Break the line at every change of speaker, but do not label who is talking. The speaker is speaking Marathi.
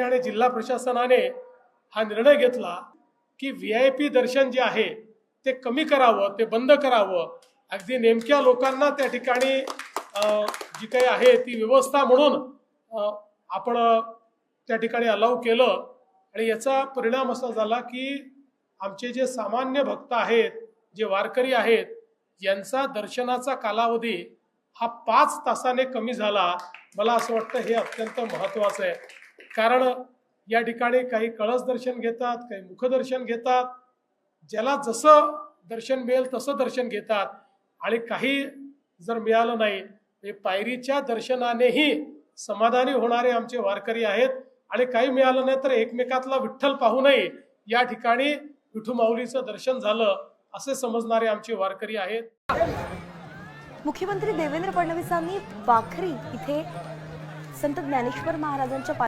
आणि जिल्हा प्रशासनाने हा निर्णय घेतला की व्ही आय पी दर्शन जे आहे ते कमी करावं ते बंद करावं. अगदी नेमक्या लोकांना त्या ठिकाणी जी काही आहे ती व्यवस्था म्हणून आपण त्या ठिकाणी अलाव केलं. आणि याचा परिणाम असा झाला की आमचे जे सामान्य भक्त आहेत जे वारकरी आहेत यांचा दर्शनाचा कालावधी हा पाच तासाने कमी झाला. मला असं वाटतं हे अत्यंत महत्त्वाचं आहे. कारण या ठिकाणी काही कळस दर्शन घेतात काही मुखदर्शन घेतात. ज्याला जसं दर्शन मिळेल तसं दर्शन घेतात. आणि काही जर मिळालं नाही हे पायरीच्या दर्शनानेही समाधानी होणारे आमचे वारकरी आहेत. आणि काही मिळालं नाही तर एकमेकातला विठ्ठल पाहू नये. या ठिकाणी विठू माऊलीचं दर्शन झालं असे समजणारे आमचे वारकरी आहेत.
मुख्यमंत्री देवेंद्र फडणवीसांनी वाखरी इथे संत ज्ञानेश्वर महाराजांच्या